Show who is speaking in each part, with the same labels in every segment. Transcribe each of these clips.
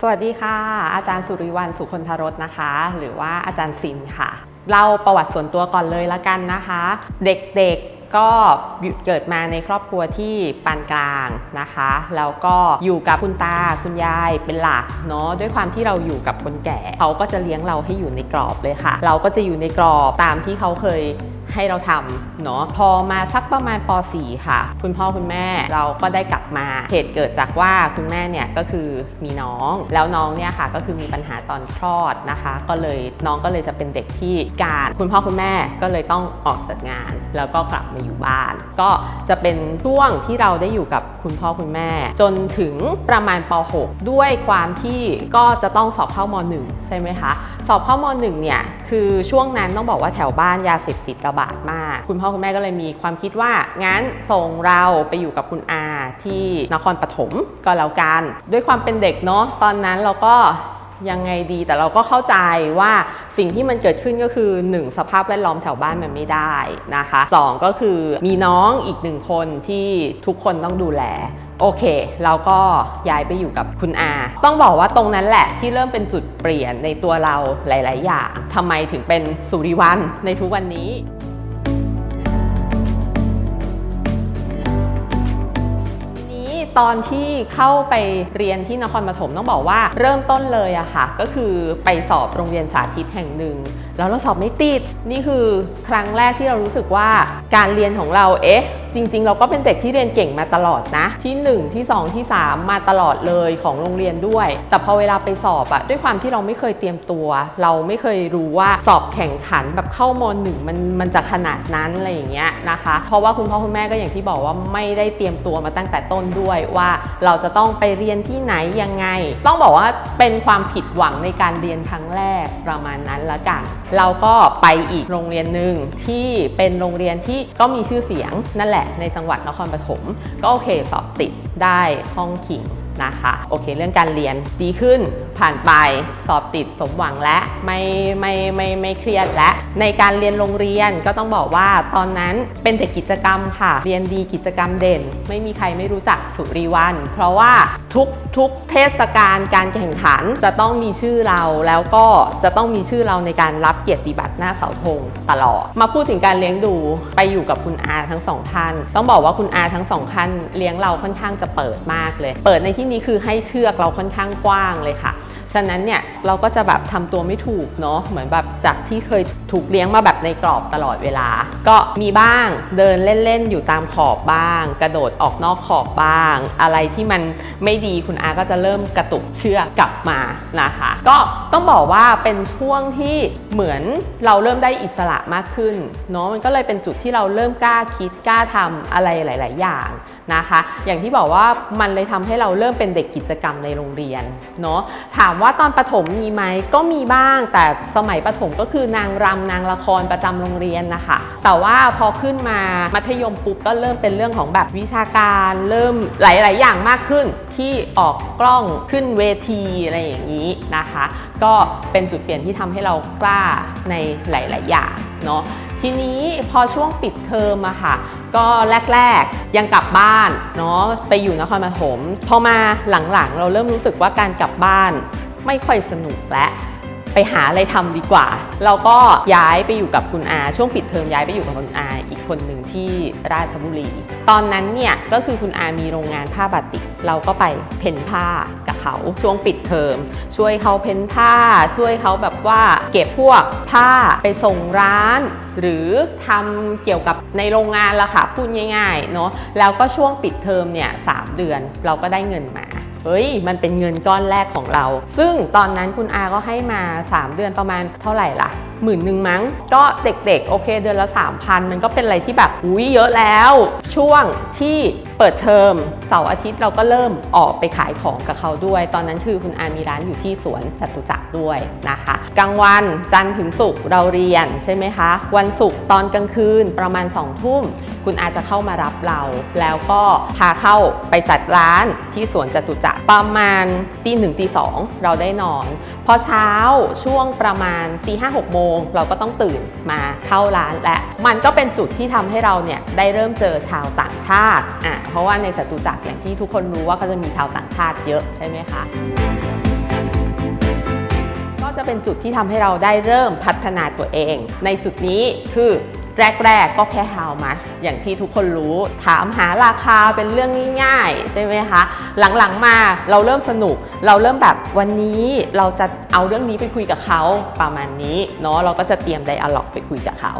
Speaker 1: สวัสดีค่ะ อาจารย์สุริวัลสุคนทรสนะคะ หรือว่าอาจารย์ซินค่ะ เล่าประวัติส่วนตัวก่อนเลยละกันนะคะ เด็กๆก็เกิดมาในครอบครัวที่ปานกลางนะคะแล้วก็อยู่กับคุณตาคุณยายเป็นหลักเนาะด้วยความที่เราอยู่กับคนแก่เขาก็จะเลี้ยงเราให้อยู่ในกรอบเลยค่ะ เราก็จะอยู่ในกรอบตามที่เขาเคย ให้เราทำเนาะพอมาสักประมาณป .4 ค่ะ คุณพ่อคุณแม่เราก็ได้กลับมาเหตุเกิดจากว่าคุณแม่เนี่ยก็คือมีน้อง แล้วน้องเนี่ยค่ะก็คือมีปัญหาตอนคลอดนะคะ ก็เลยน้องก็เลยจะเป็นเด็กที่พิการ คุณพ่อคุณแม่ก็เลยต้องออกจากงาน แล้วก็กลับมาอยู่บ้าน ก็จะเป็นช่วงที่เราได้อยู่กับคุณพ่อคุณแม่ จนถึงประมาณป .6 ด้วยความที่ก็จะต้องสอบเข้าม .1 ใช่ไหมคะ สอบเข้าม .1 เนี่ยคือช่วงนั้นต้องบอกว่าแถวบ้านยาเสพติดระบาดมาก คุณพ่อคุณแม่ก็เลยมีความคิดว่า งั้นส่งเราไปอยู่กับคุณอาที่นครปฐมก็แล้วกัน ด้วยความเป็นเด็กเนาะตอนนั้นเราก็ ยังไงดีแต่เราก็เข้าใจว่าสิ่งที่มันเกิดขึ้นก็คือ 1 สภาพแวดล้อมแถวบ้านมันไม่ได้นะคะสองก็คือมีน้องอีกหนึ่งคนที่ทุกคนต้องดูแลโอเค เราก็ย้ายไปอยู่กับคุณอา ต้องบอกว่าตรงนั้นแหละที่เริ่มเป็นจุดเปลี่ยนในตัวเราหลาย ๆ อย่างทำไมถึงเป็นสุริวันในทุกวันนี้ ตอนที่เข้าไปเรียนที่นครปฐมต้องบอกว่าเริ่มต้นเลยอะค่ะ ก็คือไปสอบโรงเรียนสาธิตแห่งหนึ่งแล้วเราสอบไม่ติดนี่คือครั้งแรกที่เรารู้สึกว่าการเรียนของเราเอ๊ะ จริง ๆ เราก็เป็นเด็กที่เรียนเก่งมาตลอดนะ ที่ 1 ที่ 2 ที่ 3 มาตลอดเลยของโรงเรียนด้วย แต่พอเวลาไปสอบอะด้วยความที่เราไม่เคยเตรียมตัว เราไม่เคยรู้ว่าสอบแข่งขันแบบเข้ามหนึ่งมันมันจะขนาดนั้นอะไรอย่างเงี้ยนะคะ เพราะว่าคุณพ่อคุณแม่ก็อย่างที่บอกว่าไม่ได้เตรียมตัวมาตั้งแต่ต้นด้วยว่าเราจะต้องไปเรียนที่ไหนยังไง ต้องบอกว่าเป็นความผิดหวังในการเรียนครั้งแรกประมาณนั้นละกัน เราก็ไปอีกโรงเรียนหนึ่งที่เป็นโรงเรียนที่ก็มีชื่อเสียงนั่นแหละในจังหวัดนครปฐมก็โอเคสอบติดได้ห้องขิง นะคะโอเค เรื่องการเรียนดีขึ้นผ่านไปสอบติดสมหวังและไม่ไม่ไม่ไม่เครียดและ ในการเรียนโรงเรียนก็ต้องบอกว่าตอนนั้นเป็นเด็กกิจกรรมค่ะ เรียนดีกิจกรรมเด่น ไม่มีใครไม่รู้จักสุริวัน เพราะว่าทุกทุกเทศกาลการแข่งขันจะต้องมีชื่อเราแล้วก็จะต้องมีชื่อเราในการรับเกียรติบัตรหน้าเสาธงตลอด มาพูดถึงการเลี้ยงดูไปอยู่กับคุณอาทั้งสองท่าน ต้องบอกว่าคุณอาทั้งสองท่านเลี้ยงเราค่อนข้างจะเปิดมากเลย เปิดในที่นี้คือให้เชือกเราค่อนข้างกว้างเลยค่ะ ฉะนั้นเนี่ยเราก็จะแบบทำตัวไม่ถูกเนาะเหมือนแบบจากที่เคยถูกเลี้ยงมาแบบในกรอบตลอดเวลา ก็มีบ้างเดินเล่นๆอยู่ตามขอบบ้าง กระโดดออกนอกขอบบ้าง อะไรที่มันไม่ดีคุณอาก็จะเริ่มกระตุกเชือกกลับมานะคะ ก็ต้องบอกว่าเป็นช่วงที่เหมือนเราเริ่มได้อิสระมากขึ้นเนาะมันก็เลยเป็นจุดที่เราเริ่มกล้าคิดกล้าทำอะไรหลาย ๆ อย่างนะคะ อย่างที่บอกว่ามันเลยทำให้เราเริ่มเป็นเด็กกิจกรรมในโรงเรียนเนาะถามว่าว่าตอนประถมมีไหมก็มีบ้าง แต่สมัยประถมก็คือนางรำนางละครประจำโรงเรียนนะคะ แต่ว่าพอขึ้นมามัธยมปุ๊บก็เริ่มเป็นเรื่องของแบบวิชาการ เริ่มหลาย ๆ อย่างมากขึ้นที่ออกกล้องขึ้นเวทีอะไรอย่างนี้นะคะ ก็เป็นจุดเปลี่ยนที่ทำให้เรากล้าในหลาย ๆ อย่างเนาะทีนี้พอช่วงปิดเทอมอะค่ะ ก็แรก ๆ ยังกลับบ้านเนาะไปอยู่นครปฐมพอมาหลัง ๆ เราเริ่มรู้สึกว่าการกลับบ้าน ไม่ค่อยสนุกและไปหาอะไรทำดีกว่า เราก็ย้ายไปอยู่กับคุณอาช่วงปิดเทอมย้ายไปอยู่กับคุณอาอีกคนหนึ่งที่ราชบุรี ตอนนั้นเนี่ยก็คือคุณอามีโรงงานผ้าบาติก เราก็ไปเพ้นผ้ากับเขาช่วงปิดเทอมช่วยเขาเพ้นผ้า ช่วยเขาแบบว่าเก็บพวกผ้าไปส่งร้าน หรือทำเกี่ยวกับในโรงงานละค่ะพูดง่ายๆเนาะแล้วก็ช่วงปิดเทอมเนี่ยสามเดือนเราก็ได้เงินมา เฮ้ย มันเป็นเงินก้อนแรกของเรา ซึ่งตอนนั้นคุณอาก็ให้มา 3 เดือนประมาณเท่าไหร่ล่ะหมื่นหนึ่งมั้ง ก็เด็กๆ โอเคเดือนละ 3,000 มันก็เป็นอะไรที่แบบอุ้ยเยอะแล้ว ช่วงที่เปิดเทอมเสาร์อาทิตย์เราก็เริ่มออกไปขายของกับเขาด้วย ตอนนั้นคือคุณอามีร้านอยู่ที่สวนจตุจักรด้วยนะคะกลางวันจันทร์ถึงศุกร์เราเรียนใช่ไหมคะ วันศุกร์ตอนกลางคืนประมาณ2องทุ่ม คุณอาจจะเข้ามารับเรา แล้วก็พาเข้าไปจัดร้านที่สวนจตุจักรประมาณตีหนึ่งตีสองเราได้นอน พอเช้าช่วงประมาณตีห้าหกโมงเราก็ต้องตื่นมาเข้าร้านและมันก็เป็นจุดที่ทำให้เราเนี่ยได้เริ่มเจอชาวต่างชาติอะเพราะว่าในจตุจักรอย่างที่ทุกคนรู้ว่าก็จะมีชาวต่างชาติเยอะใช่ไหมคะจะเป็นจุดที่ทำให้เราได้เริ่มพัฒนาตัวเอง ในจุดนี้คือ แรก ๆ ก็แค่ how much อย่างที่ทุกคนรู้ถามหาราคาเป็นเรื่องง่ายๆ ใช่ไหมคะ หลังๆมาเราเริ่มสนุก เราเริ่มแบบวันนี้เราจะเอาเรื่องนี้ไปคุยกับเขาประมาณนี้เนาะเราก็จะเตรียมไดอะล็อกไปคุยกับเขา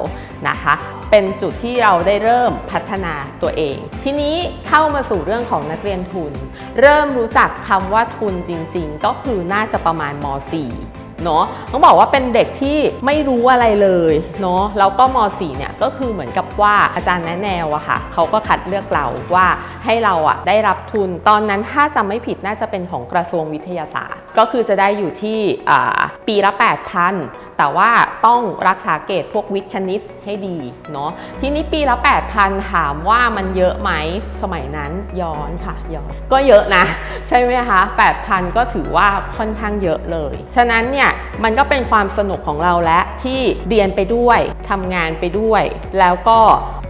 Speaker 1: นะคะ เป็นจุดที่เราได้เริ่มพัฒนาตัวเอง ทีนี้เข้ามาสู่เรื่องของนักเรียนทุน เริ่มรู้จักคำว่าทุนจริง ๆ ก็คือน่าจะประมาณม .4 เนาะต้องบอกว่าเป็นเด็กที่ไม่รู้อะไรเลยเนาะแล้วก็ม .4 เนี่ยก็คือเหมือนกับว่าอาจารย์แนะแนวอะค่ะเขาก็คัดเลือกเราว่าให้เราอะได้รับทุน ตอนนั้นถ้าจำไม่ผิดน่าจะเป็นของกระทรวงวิทยาศาสตร์ ก็คือจะได้อยู่ที่ปีละ 8,000แต่ว่าต้องรักษาเกรดพวกวิทย์คณิตให้ดีเนาะทีนี้ปีละ 8,000 ถามว่ามันเยอะไหมสมัยนั้นย้อนค่ะย้อนก็เยอะนะ ใช่ไหมคะ 8,000 ก็ถือว่าค่อนข้างเยอะเลย ฉะนั้นเนี่ยมันก็เป็นความสนุกของเราและที่เรียนไปด้วยทำงานไปด้วย แล้วก็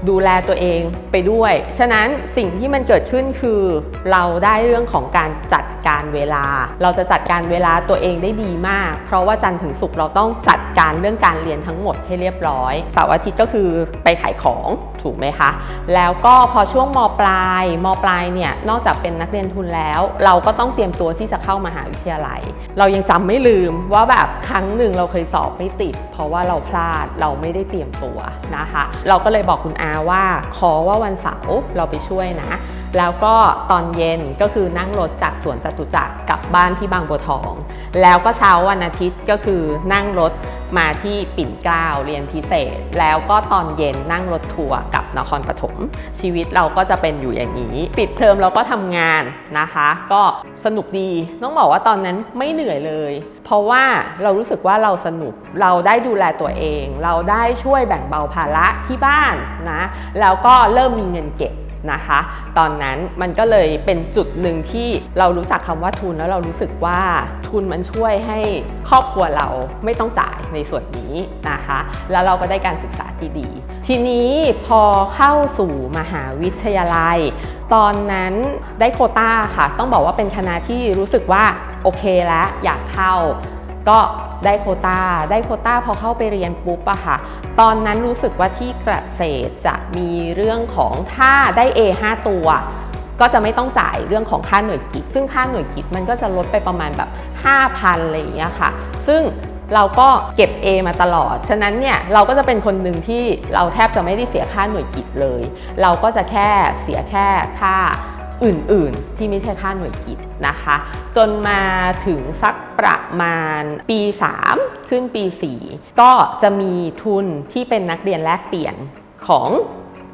Speaker 1: ดูแลตัวเองไปด้วย ฉะนั้นสิ่งที่มันเกิดขึ้นคือเราได้เรื่องของการจัดการเวลา เราจะจัดการเวลาตัวเองได้ดีมาก เพราะว่าจันทร์ถึงศุกร์เราต้องจัดการเรื่องการเรียนทั้งหมดให้เรียบร้อยเสาร์อาทิตย์ก็คือไปขายของถูกไหมคะ แล้วก็พอช่วงมปลายมปลายเนี่ยนอกจากเป็นนักเรียนทุนแล้ว เราก็ต้องเตรียมตัวที่จะเข้ามหาวิทยาลัย เรายังจำไม่ลืมว่าแบบครั้งหนึ่งเราเคยสอบไม่ติด เพราะว่าเราพลาดเราไม่ได้เตรียมตัวนะคะ เราก็เลยบอกคุณอาว่าขอว่าวันเสาร์เราไปช่วยนะ แล้วก็ตอนเย็นก็คือนั่งรถจากสวนจตุจักรกลับบ้านที่บางบัวทอง แล้วก็เช้าวันอาทิตย์ก็คือนั่งรถมาที่ปิ่นเกล้าเรียนพิเศษ แล้วก็ตอนเย็นนั่งรถทัวร์กลับนครปฐมชีวิตเราก็จะเป็นอยู่อย่างนี้ ปิดเทอมเราก็ทำงานนะคะ ก็สนุกดีต้องบอกว่าตอนนั้นไม่เหนื่อยเลย เพราะว่าเรารู้สึกว่าเราสนุกเราได้ดูแลตัวเอง เราได้ช่วยแบ่งเบาภาระที่บ้านนะแล้วก็เริ่มมีเงินเก็บ นะคะ ตอนนั้นมันก็เลยเป็นจุดหนึ่งที่เรารู้จักคำว่าทุนแล้วเรารู้สึกว่าทุนมันช่วยให้ครอบครัวเราไม่ต้องจ่ายในส่วนนี้นะคะ แล้วเราก็ได้การศึกษาที่ดี ทีนี้พอเข้าสู่มหาวิทยาลัย ตอนนั้นได้โควต้าค่ะ ต้องบอกว่าเป็นคณะที่รู้สึกว่าโอเคแล้วอยากเข้า ก็ได้โคตาได้โคต้าพอเข้าไปเรียนปุ๊บอะค่ะ ตอนนั้นรู้สึกว่าที่เกษตรจะมีเรื่องของถ้าได้ A 5 ตัว ก็จะไม่ต้องจ่ายเรื่องของค่าหน่วยกิจ ซึ่งค่าหน่วยกิจมันก็จะลดไปประมาณแบบ 5,000อะไรอย่างเงี้ยค่ะ ซึ่งเราก็เก็บ A มาตลอด ฉะนั้นเนี่ยเราก็จะเป็นคนหนึ่งที่เราแทบจะไม่ได้เสียค่าหน่วยกิจเลย เราก็จะแค่เสียแค่ค่า อื่นๆ ที่ไม่ใช่ค่าหน่วยกิจนะคะ จนมาถึงสักประมาณปี 3 ขึ้นปี 4 ก็จะมีทุนที่เป็นนักเรียนแลกเปลี่ยนของ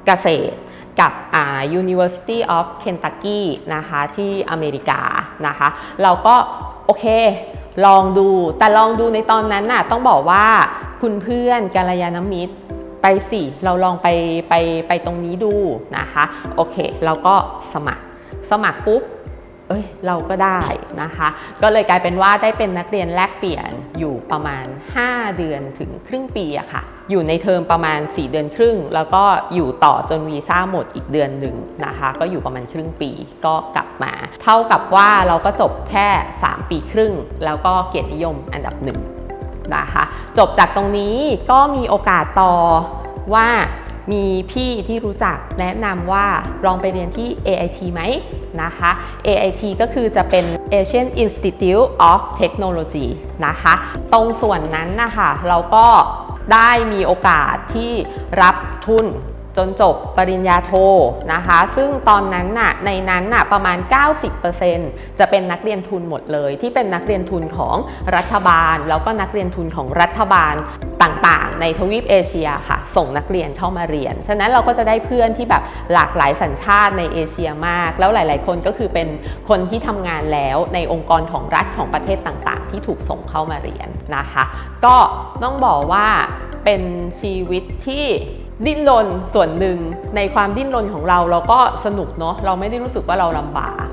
Speaker 1: เกษตรกับอ่า University of Kentucky นะคะที่อเมริกานะคะ เราก็โอเค ลองดูแต่ลองดูในตอนนั้นน่ะต้องบอกว่าคุณเพื่อนกัลยาณมิตรไปสิ เราลองไปไปไปตรงนี้ดูนะคะ โอเค เราก็สมัคร สมัครปุ๊บเอ้ยเราก็ได้นะคะ ก็เลยกลายเป็นว่าได้เป็นนักเรียนแลกเปลี่ยนอยู่ประมาณ 5 เดือนถึงครึ่งปีอะค่ะ อยู่ในเทอมประมาณ 4 เดือนครึ่ง แล้วก็อยู่ต่อจนวีซ่าหมดอีกเดือนหนึ่งนะคะ ก็อยู่ประมาณครึ่งปีก็กลับมา เท่ากับว่าเราก็จบแค่ 3 ปีครึ่ง แล้วก็เกียรตินิยมอันดับหนึ่งนะคะ จบจากตรงนี้ก็มีโอกาสต่อว่า มีพี่ที่รู้จักแนะนำว่าลองไปเรียนที่ AIT ไหมนะคะ AIT ก็คือจะเป็น Asian Institute of Technology นะคะ ตรงส่วนนั้นนะคะเราก็ได้มีโอกาสที่รับทุน จนจบปริญญาโทนะคะ ซึ่งตอนนั้นน่ะในนั้นน่ะประมาณ 90%จะเป็นนักเรียนทุนหมดเลย ที่เป็นนักเรียนทุนของรัฐบาล แล้วก็นักเรียนทุนของรัฐบาลต่างๆ ในทวีปเอเชียค่ะ ส่งนักเรียนเข้ามาเรียน ฉะนั้นเราก็จะได้เพื่อนที่แบบหลากหลายสัญชาติในเอเชียมาก แล้วหลาย ๆ คนก็คือเป็นคนที่ทำงานแล้วในองค์กรของรัฐของประเทศต่างๆ ที่ถูกส่งเข้ามาเรียนนะคะ ก็ต้องบอกว่าเป็นชีวิตที่ ดิ้นรนส่วนหนึ่งในความดิ้นรนของเราเราก็สนุกเนาะเราไม่ได้รู้สึกว่าเราลำบาก